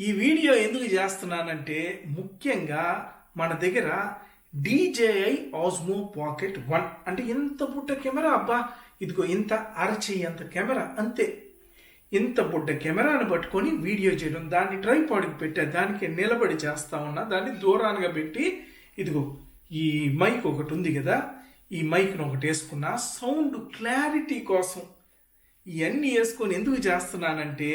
ఈ వీడియో ఎందుకు చేస్తున్నానంటే ముఖ్యంగా మన దగ్గర డిజేఐ ఆస్మో పాకెట్ వన్ అంటే ఇంత బుడ్డ కెమెరా అబ్బా? ఇదిగో ఇంత అరచేయి అంత కెమెరా అంతే. ఇంత బుడ్డ కెమెరాను పట్టుకొని వీడియో చేయడం దాన్ని ట్రైపాడ్కి పెట్టా దానికి నిలబడి చేస్తా ఉన్నా దాన్ని దూరానుగా పెట్టి ఇదిగో ఈ మైక్ ఒకటి ఉంది కదా ఈ మైక్ను ఒకటి వేసుకున్నా సౌండ్ క్లారిటీ కోసం ఇవన్నీ వేసుకొని ఎందుకు చేస్తున్నానంటే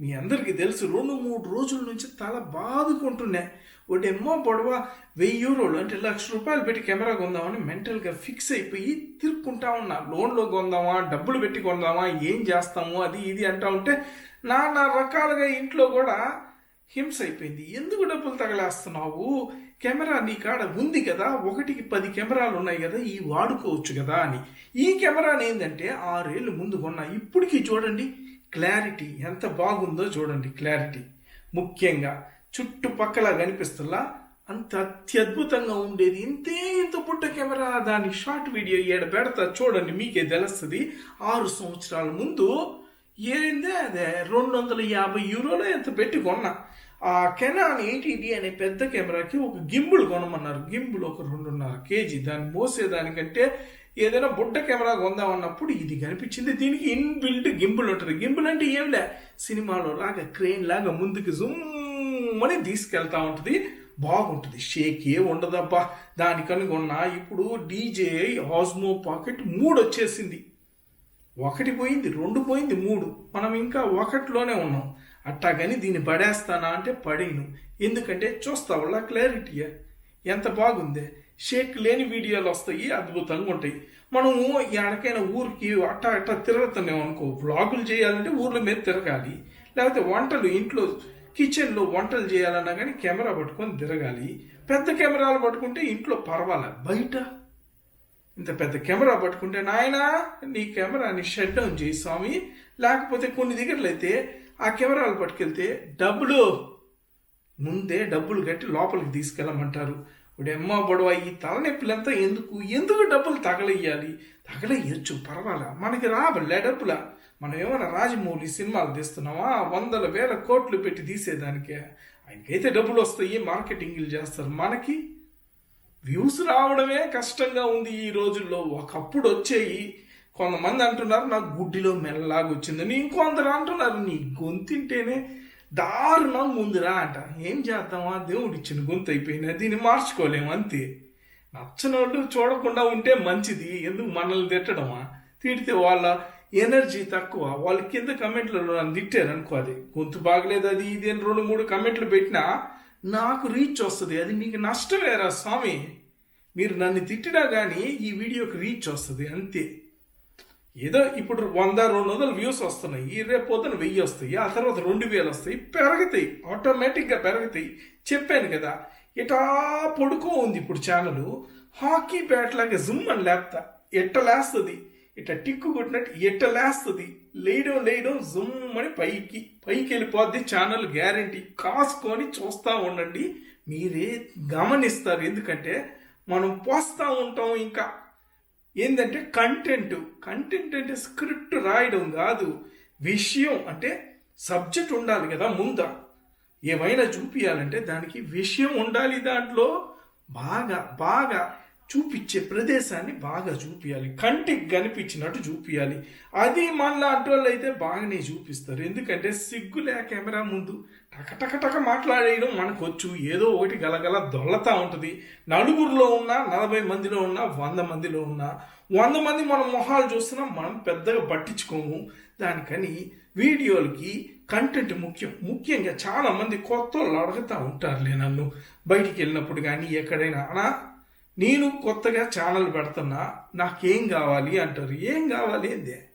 మీ అందరికీ తెలుసు రెండు మూడు రోజుల నుంచి తల బాదుకుంటున్నా. ఒకటేమో పొడవ వెయ్యి యూరోలు అంటే లక్ష రూపాయలు పెట్టి కెమెరా కొందామని మెంటల్గా ఫిక్స్ అయిపోయి తిరుక్కుంటా ఉన్నా. లోన్లో కొందామా డబ్బులు పెట్టి కొందామా ఏం చేస్తాము అది ఇది అంటా ఉంటే నానా రకాలుగా ఇంట్లో కూడా హింస అయిపోయింది. ఎందుకు డబ్బులు తగలేస్తున్నావు? కెమెరా నీ కాడ ఉంది కదా ఒకటికి పది కెమెరాలు ఉన్నాయి కదా ఈ వాడుకోవచ్చు కదా అని. ఈ కెమెరాని ఏంటంటే ఆరేళ్ళు ముందు కొన్నా. ఇప్పటికీ చూడండి క్లారిటీ ఎంత బాగుందో చూడండి క్లారిటీ. ముఖ్యంగా చుట్టుపక్కల కనిపిస్తున్నా అంత అత్యద్భుతంగా ఉండేది. ఇంతే ఇంత పుట్ట కెమెరా దాని షార్ట్ వీడియో ఏడ పెడతా చూడండి మీకే తెలుస్తుంది. ఆరు సంవత్సరాల ముందు ఏందే అదే రెండు వందల యాభై యూరోలో ఎంత పెట్టి కొన్నా. ఆ కెనాన్ ఎయిటీడీ అనే పెద్ద కెమెరాకి ఒక గింబుల్ కొనమన్నారు. గింబుల్ ఒక రెండున్నర కేజీ. దాన్ని మోసేదానికంటే ఏదైనా బుడ్డ కెమెరా కొందామన్నప్పుడు ఇది కనిపించింది. దీనికి ఇన్బిల్ట్ గింబుల్ ఉంటుంది. గింబుల్ అంటే ఏంలే? సినిమాలో లాగా క్రేన్ లాగా ముందుకు జుమ్ అని తీసుకెళ్తా ఉంటుంది. బాగుంటుంది. షేక్ ఏ ఉండదబ్బా. దాని కనుగొన్న ఇప్పుడు డీజే ఆస్మో పాకెట్ మూడు వచ్చేసింది. ఒకటి పోయింది రెండు పోయింది మూడు. మనం ఇంకా ఒకటిలోనే ఉన్నాం. అట్టాగని దీన్ని పడేస్తానా అంటే పడేను ఎందుకంటే చూస్తావులా క్లారిటీ ఎంత బాగుందే? షేక్ లేని వీడియోలు వస్తాయి అద్భుతంగా ఉంటాయి. మనము ఎక్కడికైనా ఊరికి అట్టా అట్టా తిరుగుతున్నాం అనుకో వ్లాగులు చేయాలంటే ఊర్ల మీద తిరగాలి. లేకపోతే వంటలు ఇంట్లో కిచెన్లో వంటలు చేయాలన్నా కానీ కెమెరా పట్టుకొని తిరగాలి. పెద్ద కెమెరాలు పట్టుకుంటే ఇంట్లో పర్వాలే. బయట ఇంత పెద్ద కెమెరా పట్టుకుంటే నాయనా నీ కెమెరాని షట్ డౌన్ చేయి స్వామి. లేకపోతే కొన్ని దగ్గరలో అయితే ఆ కెమెరాలు పట్టుకెళ్తే డబ్బులు ముందే డబ్బులు కట్టి లోపలికి తీసుకెళ్ళమంటారు. ఇప్పుడు ఎమ్మ బొడవ ఈ తలనొప్పులంతా ఎందుకు? ఎందుకు డబ్బులు తగలయ్యాలి? తగలయ్యొచ్చు పర్వాలా. మనకి రాబలే డబ్బులా? మనం ఏమైనా రాజమౌళి సినిమాలు తీస్తున్నావా వందల వేల కోట్లు పెట్టి తీసేదానికే. ఆయనకైతే డబ్బులు వస్తాయి మార్కెటింగ్లు చేస్తారు. మనకి వ్యూస్ రావడమే కష్టంగా ఉంది ఈ రోజుల్లో. ఒకప్పుడు వచ్చేయి. కొంతమంది అంటున్నారు నాకు గుడ్డిలో మెల్లలాగా వచ్చిందని ఇంకొందరు అంటున్నారు నీ గొంతింటేనే దారుణం ముందురా అంట. ఏం చేద్దామా దేవుడు ఇచ్చిన గొంతు అయిపోయినా దీన్ని మార్చుకోలేము అంతే. నచ్చని వాళ్ళు చూడకుండా ఉంటే మంచిది. ఎందుకు మనల్ని తిట్టడమా? తిడితే వాళ్ళ ఎనర్జీ తక్కువ. వాళ్ళ కింద కమెంట్లలో నన్ను తిట్టారు అనుకో అది. గొంతు బాగలేదు అది ఇది అని రెండు మూడు కమెంట్లు పెట్టినా నాకు రీచ్ వస్తుంది. అది మీకు నష్టమేరా స్వామి? మీరు నన్ను తిట్టినా కానీ ఈ వీడియోకి రీచ్ వస్తుంది అంతే. ఏదో ఇప్పుడు వంద రెండు వందల వ్యూస్ వస్తున్నాయి. ఈ రేపు పొద్దున వెయ్యి వస్తాయి. ఆ తర్వాత రెండు వేలు వస్తాయి. పెరుగుతాయి. ఆటోమేటిక్గా పెరుగుతాయి. చెప్పాను కదా. ఇటా పడుకో ఉంది ఇప్పుడు ఛానల్ హాకీ బ్యాట్ లాగా జుమ్ అని లేపుతా. ఎట్ట లేస్తుంది? ఇట్ట టిక్కు కొట్టినట్టు ఎట్ట లేస్తుంది? లేయడం లేయడం జుమ్ అని పైకి పైకి వెళ్ళిపోద్ది ఛానల్ గ్యారంటీ కాసుకొని చూస్తూ ఉండండి. మీరే గమనిస్తారు. ఎందుకంటే మనం పోస్తూ ఉంటాం ఇంకా. ఏంటంటే కంటెంట్ కంటెంట్ అంటే స్క్రిప్ట్ రాయడం కాదు. విషయం అంటే సబ్జెక్ట్ ఉండాలి కదా ముందా. ఏమైనా చూపించాలంటే దానికి విషయం ఉండాలి దాంట్లో. బాగా బాగా చూపించే ప్రదేశాన్ని బాగా చూపించాలి కంటికి కనిపించినట్టు చూపించాలి అది మన వాళ్ళు అయితే బాగానే చూపిస్తారు. ఎందుకంటే సిగ్గులే కెమెరా ముందు. టకటకటక మాట్లాడేయడం మనకు వచ్చు ఏదో ఒకటి గలగల దొల్లతా ఉంటుంది. నలుగురిలో ఉన్నా నలభై మందిలో ఉన్నా వంద మందిలో ఉన్నా వంద మంది మన మొహాలు చూస్తున్నా మనం పెద్దగా పట్టించుకోము. దానికని వీడియోలకి కంటెంట్ ముఖ్యం. ముఖ్యంగా చాలామంది కొత్త వాళ్ళు అడుగుతూ ఉంటారులే నన్ను. బయటికి వెళ్ళినప్పుడు కానీ ఎక్కడైనా అనా నేను కొత్తగా ఛానల్ పెడుతున్నా నాకేం కావాలి? అంటారు. ఏం కావాలి? ఏందే?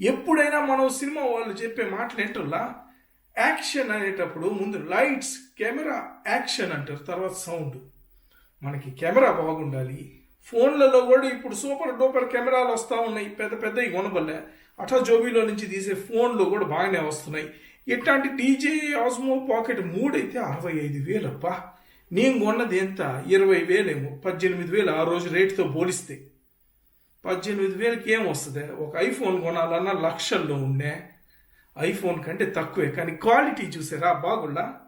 ఎప్పుడైనా మనం సినిమా వాళ్ళు చెప్పే మాటలు ఏంటల్లా యాక్షన్ అనేటప్పుడు ముందు లైట్స్ కెమెరా యాక్షన్ అంటారు తర్వాత సౌండ్. మనకి కెమెరా బాగుండాలి. ఫోన్లలో కూడా ఇప్పుడు సూపర్ డూపర్ కెమెరాలు వస్తూ ఉన్నాయి పెద్ద పెద్దవి కొనబల్లే అటా జోబీలో నుంచి తీసే ఫోన్లు కూడా బాగానే వస్తున్నాయి. ఇట్లాంటి డీజే ఆస్మో పాకెట్ మూడు అయితే అరవై ఐదు వేలు అబ్బా. నేను కొన్నది ఎంత? ఇరవై వేలేమో. పద్దెనిమిది వేలు ఆ రోజు రేటుతో పోలిస్తే. పద్దెనిమిది వేలకి ఏం వస్తుంది? ఒక ఐఫోన్ కొనాలన్నా లక్షల్లో ఉండే. ఐఫోన్ కంటే తక్కువే. కానీ క్వాలిటీ చూసారా బాగుండా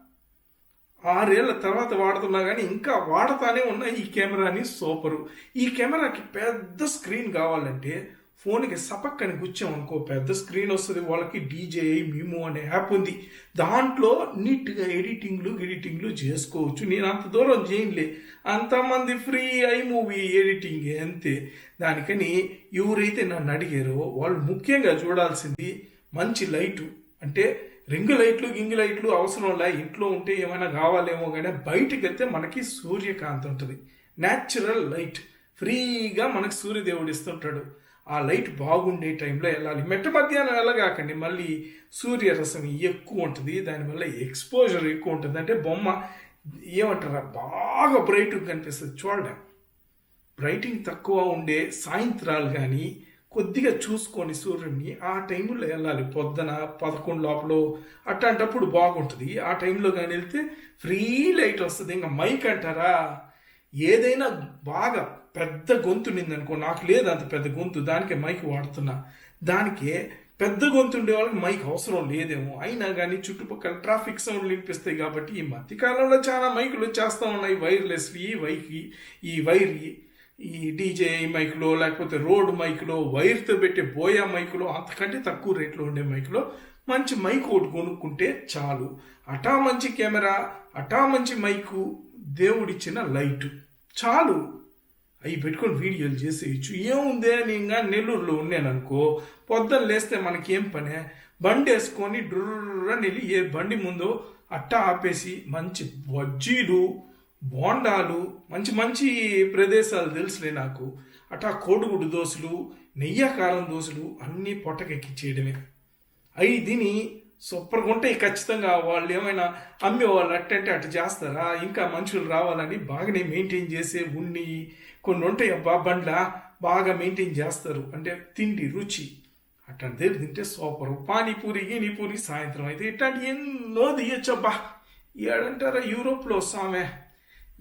ఆరేళ్ళ తర్వాత వాడుతున్నా కానీ ఇంకా వాడతానే ఉన్న ఈ కెమెరాని సూపరు. ఈ కెమెరాకి పెద్ద స్క్రీన్ కావాలంటే ఫోన్కి సపక్కని గుచ్చామనుకో పెద్ద స్క్రీన్ వస్తుంది. వాళ్ళకి డీజేఐ మిమో అనే యాప్ ఉంది. దాంట్లో నీట్గా ఎడిటింగ్లు ఎడిటింగ్లు చేసుకోవచ్చు. నేను అంత దూరం చేయలే అంతమంది ఫ్రీ ఐ మూవీ ఎడిటింగ్ అంతే. దానికని ఎవరైతే నన్ను అడిగారో వాళ్ళు ముఖ్యంగా చూడాల్సింది మంచి లైటు. అంటే రింగు లైట్లు గింగు లైట్లు అవసరం లే ఇంట్లో ఉంటే ఏమైనా కావాలేమో కానీ బయటికి వెళ్తే మనకి సూర్యకాంతి ఉంటుంది. న్యాచురల్ లైట్ ఫ్రీగా మనకు సూర్యదేవుడు ఇస్తుంటాడు. ఆ లైట్ బాగుండే టైంలో వెళ్ళాలి. మెట్ట మధ్యాహ్నం వెళ్ళగాకండి మళ్ళీ సూర్యరశ్మి ఎక్కువ ఉంటుంది. దానివల్ల ఎక్స్పోజర్ ఎక్కువ ఉంటుంది. అంటే బొమ్మ ఏమంటారా బాగా బ్రైట్గా కనిపిస్తుంది. చూడండి. బ్రైటింగ్ తక్కువ ఉండే సాయంత్రాలు కానీ కొద్దిగా చూసుకొని సూర్యుడిని ఆ టైంలో వెళ్ళాలి. పొద్దున పదకొండు లోపల అట్లాంటప్పుడు బాగుంటుంది. ఆ టైంలో కానీ వెళ్తే ఫ్రీ లైట్ వస్తుంది. ఇంకా మైక్ అంటారా? ఏదైనా బాగా పెద్ద గొంతు ఉందనుకో నాకు లేదు అంత పెద్ద గొంతు దానికే మైక్ వాడుతున్నా. దానికే పెద్ద గొంతు ఉండే వాళ్ళకి మైక్ అవసరం లేదేమో. అయినా కానీ చుట్టుపక్కల ట్రాఫిక్ సౌండ్ వినిపిస్తాయి కాబట్టి ఈ మధ్యకాలంలో చాలా మైకులు వచ్చేస్తూ ఉన్నాయి. వైర్లెస్వి ఈ వైకి ఈ వైర్వి ఈ డీజే మైక్లో లేకపోతే రోడ్ మైక్లో వైర్తో పెట్టే బోయా మైక్లో అంతకంటే తక్కువ రేట్లో ఉండే మైక్లో మంచి మైక్ ఒకటి కొనుక్కుంటే చాలు. అటా మంచి కెమెరా అటా మంచి మైకు దేవుడిచ్చిన లైటు. చాలు. అవి పెట్టుకొని వీడియోలు చేసేయచ్చు. ఏముందే నేను ఇంకా నెల్లూరులో ఉన్నాననుకో పొద్దున్న లేస్తే మనకేం పనే? బండి వేసుకొని డ్రుర్రని వెళ్ళి ఏ బండి ముందో అట్టా ఆపేసి మంచి బజ్జీలు బోండాలు మంచి మంచి ప్రదేశాలు తెలుసులే నాకు. అట్టా కోడిగుడ్డు దోశలు నెయ్యకారం దోశలు అన్నీ పొట్టకెక్కిచ్చేయడమే అవి తిని సూపర్గా ఉంటాయి ఖచ్చితంగా. వాళ్ళు ఏమైనా అమ్మేవాళ్ళు అట్టంటే అటు చేస్తారా? ఇంకా మనుషులు రావాలని బాగానే మెయింటైన్ చేసే ఉన్ని కొన్ని ఉంటాయి అబ్బా బండ్ల బాగా మెయింటైన్ చేస్తారు. అంటే తిండి రుచి. అట్లాంటి దగ్గర తింటే సూపర్. పానీపూరి గీనీపూరి సాయంత్రం అయితే ఇట్లాంటి ఎన్నో తీయచ్చబ్బా. ఏడంటారా యూరోప్లో సామే.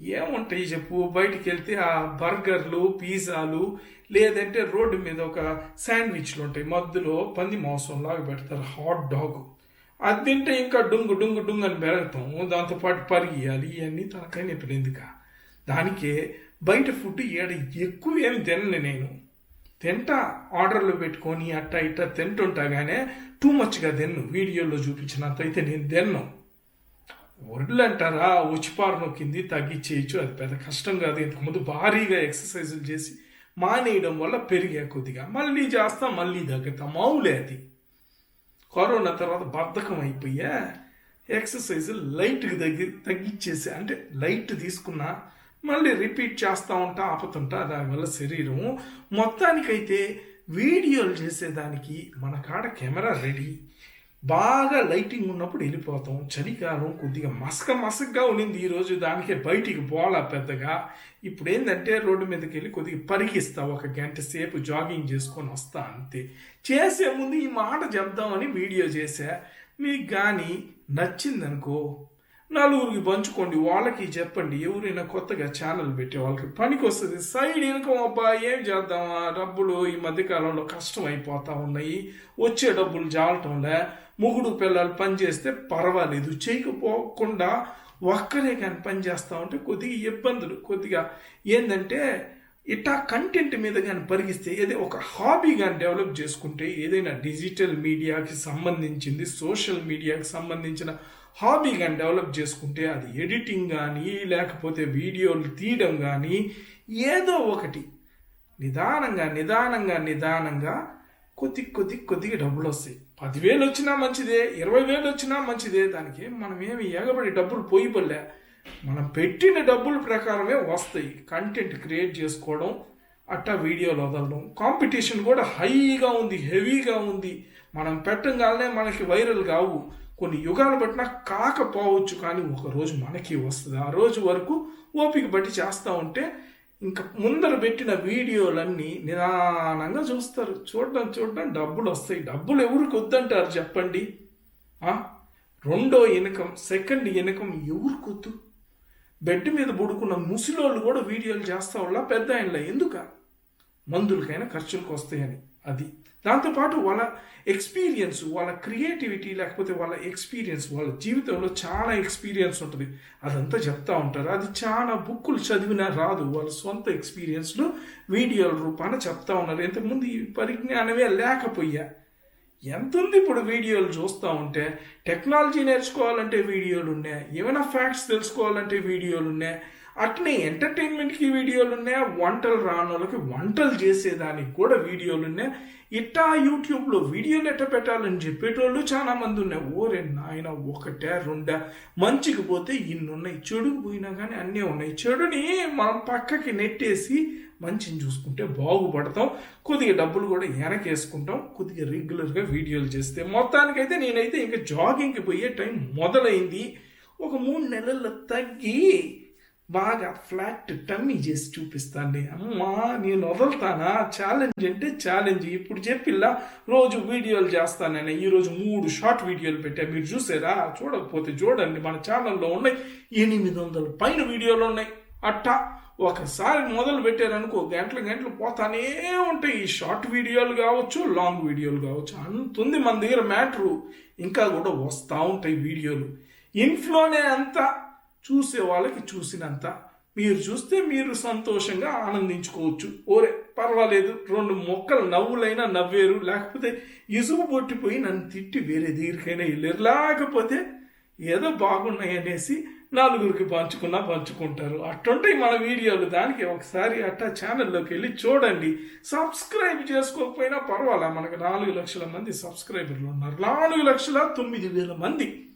ఏముంటాయి చెప్పు? బయటికి వెళ్తే ఆ బర్గర్లు పిజ్జాలు లేదంటే రోడ్డు మీద ఒక శాండ్విచ్లు ఉంటాయి. మధ్యలో పంది మాంసం లాగా పెడతారు హాట్ డాగ్. అది తింటే ఇంకా డుంగు డుంగు డుంగు అని పెరగతాం దాంతోపాటు పరిగియాలి ఇవన్నీ తనకాయ నొప్పులు ఎందుక? దానికే బయట ఫుడ్ ఏడ ఎక్కువ ఏమి తినను నేను. తింటా ఆర్డర్లో పెట్టుకొని అట్టా ఇట్టా తింటుంటా కానీ టూ మచ్గా తిన్ను. వీడియోలో చూపించినంత అయితే నేను తిన్నాను వడ్లు అంటారా ఉచిపారు నొక్కింది తగ్గించేయచ్చు అది పెద్ద కష్టం కాదు. ఇంతకుముందు భారీగా ఎక్సర్సైజులు చేసి మానేయడం వల్ల పెరిగా కొద్దిగా. మళ్ళీ చేస్తాం మళ్ళీ తగ్గుతాం. మావులే అది. కరోనా తర్వాత బద్ధకం అయిపోయా. ఎక్సర్సైజ్ లైట్కి తగ్గి తగ్గించేసి అంటే లైట్ తీసుకున్నా మళ్ళీ రిపీట్ చేస్తూ ఉంటా ఆపుతుంటా. దానివల్ల శరీరం మొత్తానికైతే వీడియోలు చేసేదానికి మన కాడ కెమెరా రెడీ. బాగా లైటింగ్ ఉన్నప్పుడు వెళ్ళిపోతాం. చలికాలం కొద్దిగా మసక మసకగా ఉండింది ఈరోజు. దానికే బయటికి పోలా పెద్దగా. ఇప్పుడు ఏంటంటే రోడ్డు మీదకి వెళ్ళి కొద్దిగా పరిగిస్తావు ఒక గంట సేపు జాగింగ్ చేసుకొని వస్తా అంతే. చేసే ముందు ఈ మాట చెప్దామని వీడియో చేశా. మీకు కానీ నచ్చిందనుకో నలుగురికి పంచుకోండి. వాళ్ళకి చెప్పండి. ఎవరైనా కొత్తగా ఛానల్ పెట్టే వాళ్ళకి పనికి వస్తుంది సైడ్ ఇన్కమ్ అబ్బా ఏం చేద్దామా డబ్బులు ఈ మధ్యకాలంలో కష్టం అయిపోతా ఉన్నాయి. వచ్చే డబ్బులు జాలటంలే. ముగుడు పిల్లలు పని చేస్తే పర్వాలేదు. చేయకపోకుండా ఒక్కరే కానీ పని చేస్తూ ఉంటే కొద్దిగా ఇబ్బందులు. కొద్దిగా ఏంటంటే ఇట్టా కంటెంట్ మీద కానీ పరిగిస్తే ఏదో ఒక హాబీ కానీ డెవలప్ చేసుకుంటే ఏదైనా డిజిటల్ మీడియాకి సంబంధించింది సోషల్ మీడియాకి సంబంధించిన హాబీ కానీ డెవలప్ చేసుకుంటే అది ఎడిటింగ్ కానీ లేకపోతే వీడియోలు తీయడం కానీ ఏదో ఒకటి. నిదానంగా నిదానంగా నిదానంగా కొద్ది కొద్ది కొద్దిగా డబ్బులు వస్తాయి. పదివేలు వచ్చినా మంచిదే ఇరవై వేలు వచ్చినా మంచిదే దానికి మనం ఏమి ఎగబడి డబ్బులు పోయిపోలే మనం పెట్టిన డబ్బుల ప్రకారమే వస్తాయి. కంటెంట్ క్రియేట్ చేసుకోవడం అట్టా వీడియోలు వదలడం. కాంపిటీషన్ కూడా హైగా ఉంది హెవీగా ఉంది. మనం పెట్టగానే మనకి వైరల్ కావు. కొన్ని యుగాలు పట్టినా కాకపోవచ్చు కానీ ఒక రోజు మనకి వస్తుంది. ఆ రోజు వరకు ఓపిక బట్టి చేస్తూ ఉంటే ఇంకా ముందర పెట్టిన వీడియోలన్నీ నిదానంగా చూస్తారు. చూడడం చూడడం డబ్బులు వస్తాయి. డబ్బులు ఎవరికి వద్దంటారు చెప్పండి? రెండో ఇనకం సెకండ్ ఇనకం ఎవరికి వద్దు? బెడ్ మీద పడుకున్న ముసిలోళ్ళు కూడా వీడియోలు చేస్తా వాళ్ళ పెద్ద ఆయనలో. ఎందుక? మందులకైనా ఖర్చులకు వస్తాయని. అది దాంతోపాటు వాళ్ళ ఎక్స్పీరియన్స్ వాళ్ళ క్రియేటివిటీ లేకపోతే వాళ్ళ ఎక్స్పీరియన్స్ వాళ్ళ జీవితంలో చాలా ఎక్స్పీరియన్స్ ఉంటుంది. అదంతా చెప్తా ఉంటారు? అది చాలా బుక్కులు చదివినా రాదు. వాళ్ళ సొంత ఎక్స్పీరియన్స్లు వీడియోల రూపాన చెప్తా ఉన్నారు. ఇంతకుముందు ఈ పరిజ్ఞానమే లేకపోయా ఎంత ఉంది ఇప్పుడు వీడియోలు చూస్తూ ఉంటే? టెక్నాలజీ నేర్చుకోవాలంటే వీడియోలు ఉన్నాయి ఏమైనా ఫ్యాక్ట్స్ తెలుసుకోవాలంటే వీడియోలు ఉన్నాయి అట్నే ఎంటర్టైన్మెంట్కి వీడియోలు ఉన్నాయి? వంటలు రాని వాళ్ళకి వంటలు చేసేదానికి కూడా వీడియోలు ఉన్నాయి? ఇట్టా యూట్యూబ్లో వీడియోలు ఎట్ట పెట్టాలని చెప్పేటోళ్ళు చాలా మంది ఉన్నాయి. ఓరే నాయన ఒకటే రెండా? మంచికి పోతే ఇన్ని ఉన్నాయి చెడు పోయినా కానీ అన్నీ ఉన్నాయి. చెడుని మనం పక్కకి నెట్టేసి మంచిని చూసుకుంటే బాగుపడతాం. కొద్దిగా డబ్బులు కూడా వెనకేసుకుంటాం. కొద్దిగా రెగ్యులర్గా వీడియోలు చేస్తే మొత్తానికైతే నేనైతే ఇంకా జాగింగ్కి పోయే టైం మొదలైంది. ఒక మూడు నెలల్లో తగ్గి బాగా ఫ్లాట్ టమ్మీ చేసి చూపిస్తాండి. అమ్మా నేను వదులుతానా ఛాలెంజ్ అంటే ఛాలెంజ్. ఇప్పుడు చెప్పిల్లా రోజు వీడియోలు చేస్తానని. ఈరోజు మూడు షార్ట్ వీడియోలు పెట్టా. మీరు చూసారా? చూడకపోతే చూడండి. మన ఛానల్లో ఉన్నాయి ఎనిమిది వందల పైన వీడియోలు ఉన్నాయి. అట్టా ఒకసారి మొదలు పెట్టారనుకో గంటలు గంటలు పోతానే ఉంటాయి. ఈ షార్ట్ వీడియోలు కావచ్చు లాంగ్ వీడియోలు కావచ్చు. అంతుంది మన దగ్గర మ్యాటరు. ఇంకా కూడా వస్తూ ఉంటాయి వీడియోలు. ఇంట్లోనే అంతా చూసే వాళ్ళకి చూసినంత. మీరు చూస్తే మీరు సంతోషంగా ఆనందించుకోవచ్చు. ఓరే పర్వాలేదు రెండు మొక్కలు నవ్వులైనా నవ్వేరు. లేకపోతే ఇసుగు పొట్టిపోయి నన్ను తిట్టి వేరే దగ్గరికైనా వెళ్ళారు. లేకపోతే ఏదో బాగున్నాయి అనేసి నలుగురికి పంచుకున్నా పంచుకుంటారు. అట్టుంటాయి మన వీడియోలు. దానికి ఒకసారి అట్టా ఛానల్లోకి వెళ్ళి చూడండి. సబ్స్క్రైబ్ చేసుకోకపోయినా పర్వాలా. మనకు నాలుగు లక్షల మంది సబ్స్క్రైబర్లు ఉన్నారు. నాలుగు లక్షల తొమ్మిది వేల మంది.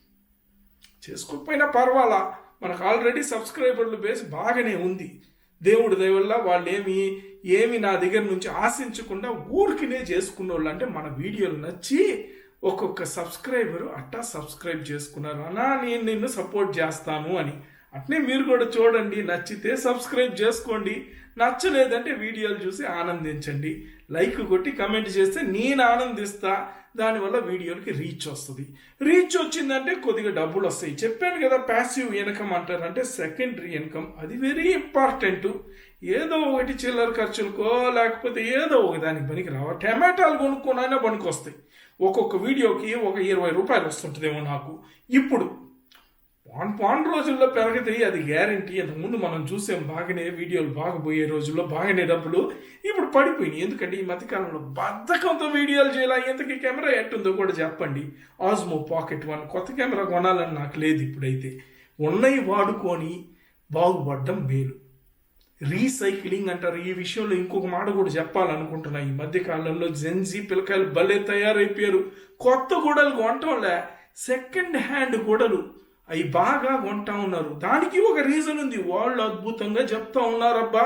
చేసుకోకపోయినా పర్వాలా. మనకు ఆల్రెడీ సబ్స్క్రైబర్లు బేస్ బాగానే ఉంది. దేవుడి దయవల్ల వాళ్ళు ఏమి ఏమి నా దగ్గర నుంచి ఆశించకుండా ఊరికినే చేసుకున్న వాళ్ళు అంటే మన వీడియోలు నచ్చి ఒక్కొక్క సబ్స్క్రైబరు అట్టా సబ్స్క్రైబ్ చేసుకున్నారు. అన్నా నేను నిన్ను సపోర్ట్ చేస్తాను అని. అట్నే మీరు కూడా చూడండి నచ్చితే సబ్స్క్రైబ్ చేసుకోండి. నచ్చలేదంటే వీడియోలు చూసి ఆనందించండి. లైక్ కొట్టి కమెంట్ చేస్తే నేను ఆనందిస్తా. దానివల్ల వీడియోలకి రీచ్ వస్తుంది. రీచ్ వచ్చిందంటే కొద్దిగా డబ్బులు వస్తాయి. చెప్పాను కదా ప్యాసివ్ ఇన్కమ్ అంటారు అంటే సెకండరీ ఇన్కమ్ అది వెరీ ఇంపార్టెంట్ ఏదో ఒకటి చిల్లర ఖర్చులకో లేకపోతే ఏదో ఒక దానికి పనికి రావ. టమాటాలు కొనుక్కోనైనా పనికి వస్తాయి. ఒక్కొక్క వీడియోకి ఒక ఇరవై రూపాయలు వస్తుంటుందేమో నాకు. ఇప్పుడు పాన్ పాన్ రోజుల్లో పెరగతాయి అది గ్యారంటీ అంతకుముందు మనం చూసాం బాగానే వీడియోలు బాగా పోయే రోజుల్లో బాగానే డబ్బులు ఇప్పుడు పడిపోయినాయి. ఎందుకంటే ఈ మధ్యకాలంలో బద్ధకంతో వీడియోలు చేయాలి? ఎంతకి కెమెరా ఎట్టుందో కూడా చెప్పండి. ఆజ్మో పాకెట్ వన్ కొత్త కెమెరా కొనాలని నాకు లేదు ఇప్పుడైతే. ఉన్నాయి వాడుకొని బాగుపడడం మేలు. రీసైక్లింగ్ అంటారు. ఈ విషయంలో ఇంకొక మాట కూడా చెప్పాలనుకుంటున్నా. ఈ మధ్య కాలంలో జెన్జీ పిల్లకాయలు భలే తయారైపోయారు. కొత్త గొడవలు కొంటంలే సెకండ్ హ్యాండ్ గొడవలు అవి బాగా కొంటా ఉన్నారు. దానికి ఒక రీజన్ ఉంది. వాళ్ళు అద్భుతంగా చెప్తా ఉన్నారబ్బా.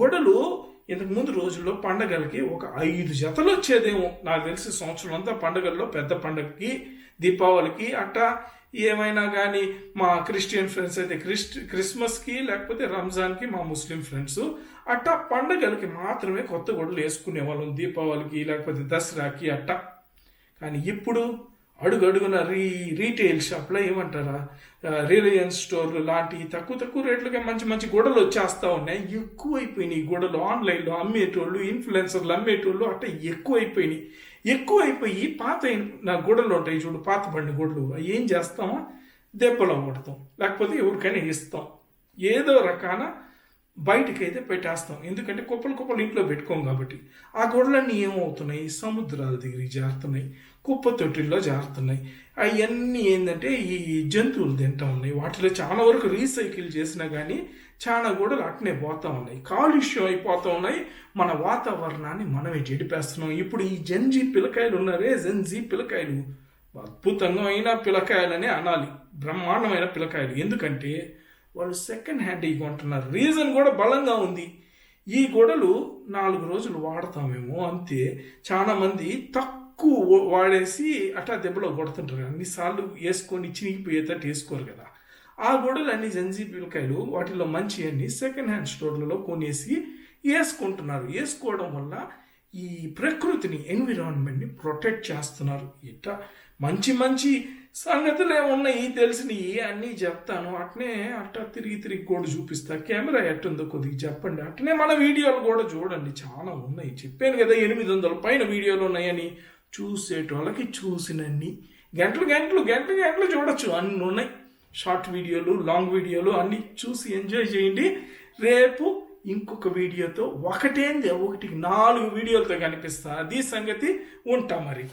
గొడవలు ఇంతకు ముందు రోజుల్లో పండగలకి ఒక ఐదు జతలు వచ్చేదేమో. నాకు తెలిసి సంవత్సరం అంతా పండగల్లో పెద్ద పండగకి దీపావళికి అట్టా ఏమైనా కానీ మా క్రిస్టియన్ ఫ్రెండ్స్ అయితే క్రిస్ట్ క్రిస్మస్కి లేకపోతే రంజాన్కి మా ముస్లిం ఫ్రెండ్స్ అట్టా పండగలకి మాత్రమే కొత్త గొడవలు వేసుకునే వాళ్ళం దీపావళికి లేకపోతే దసరాకి అట్టా. కానీ ఇప్పుడు అడుగు అడుగున రీ రీటైల్ షాప్లో ఏమంటారా? రిలయన్స్ స్టోర్లు లాంటి తక్కువ తక్కువ రేట్లకే మంచి మంచి గొడవలు వచ్చేస్తూ ఉన్నాయి. ఎక్కువైపోయినాయి గొడవలు ఆన్లైన్లో అమ్మేటోళ్ళు ఇన్ఫ్లుయెన్సర్లు అమ్మేటోళ్ళు అట్లా ఎక్కువైపోయినాయి. ఎక్కువైపోయి పాత నా గొడవలు ఉంటాయి చూడు పాత బండి గొడవలు అవి ఏం చేస్తామో దెబ్బలో కొడతాం లేకపోతే ఎవరికైనా ఇస్తాం. ఏదో రకాన బయటికి అయితే పెట్టేస్తాం. ఎందుకంటే కుప్పలు కుప్పలు ఇంట్లో పెట్టుకోం కాబట్టి. ఆ గొడవలన్నీ ఏమవుతున్నాయి? సముద్రాల దగ్గరికి జారుతున్నాయి కుప్ప తొట్టిల్లో జారుతున్నాయి. అవన్నీ ఏంటంటే ఈ జంతువులు తింటా ఉన్నాయి. వాటిలో చాలా వరకు రీసైకిల్ చేసినా కానీ చాలా గొడవలు అట్నే పోతా ఉన్నాయి. కాలుష్యం అయిపోతూ ఉన్నాయి. మన వాతావరణాన్ని మనమే చెడిపేస్తున్నాం. ఇప్పుడు ఈ జెన్జీ పిల్లకాయలు ఉన్నారే జెన్జీ పిల్లకాయలు. అద్భుతంగా అయిన పిల్లకాయలనే అనాలి. బ్రహ్మాండమైన పిల్లకాయలు. ఎందుకంటే వాళ్ళు సెకండ్ హ్యాండ్ ఈ కొంటున్నారు. రీజన్ కూడా బలంగా ఉంది. ఈ గొడలు నాలుగు రోజులు వాడతామేమో అంతే. చాలామంది తక్కువ తక్కువ వాడేసి అట్టా దెబ్బలో కొడుతుంటారు. అన్నిసార్లు వేసుకొని చినిగిపోయేటట్టు వేసుకోరు కదా. ఆ గొడవలు అన్ని జంజీ పిల్లకాయలు వాటిలో మంచి అన్ని సెకండ్ హ్యాండ్ స్టోర్లలో కొనేసి వేసుకుంటున్నారు. వేసుకోవడం వల్ల ఈ ప్రకృతిని ఎన్విరాన్మెంట్ని ప్రొటెక్ట్ చేస్తున్నారు. ఇట్లా మంచి మంచి సంగతులు ఏమున్నాయి తెలిసినవి అన్నీ చెప్తాను. అట్నే అట్ట తిరిగి తిరిగి కూడా చూపిస్తా. కెమెరా ఎట్టుందో కొద్దిగా చెప్పండి. అట్నే మన వీడియోలు కూడా చూడండి. చాలా ఉన్నాయి. చెప్పాను కదా ఎనిమిది వందల పైన వీడియోలు ఉన్నాయని. చూసేటోళ్ళకి చూసినన్ని గంటలు గంటలు గంటలు గంటలు చూడొచ్చు. అన్ని ఉన్నాయి. షార్ట్ వీడియోలు లాంగ్ వీడియోలు అన్ని చూసి ఎంజాయ్ చేయండి. రేపు ఇంకొక వీడియోతో ఒకటేంది ఒకటికి నాలుగు వీడియోలతో కనిపిస్తా. అది సంగతి ఉంటా మరి.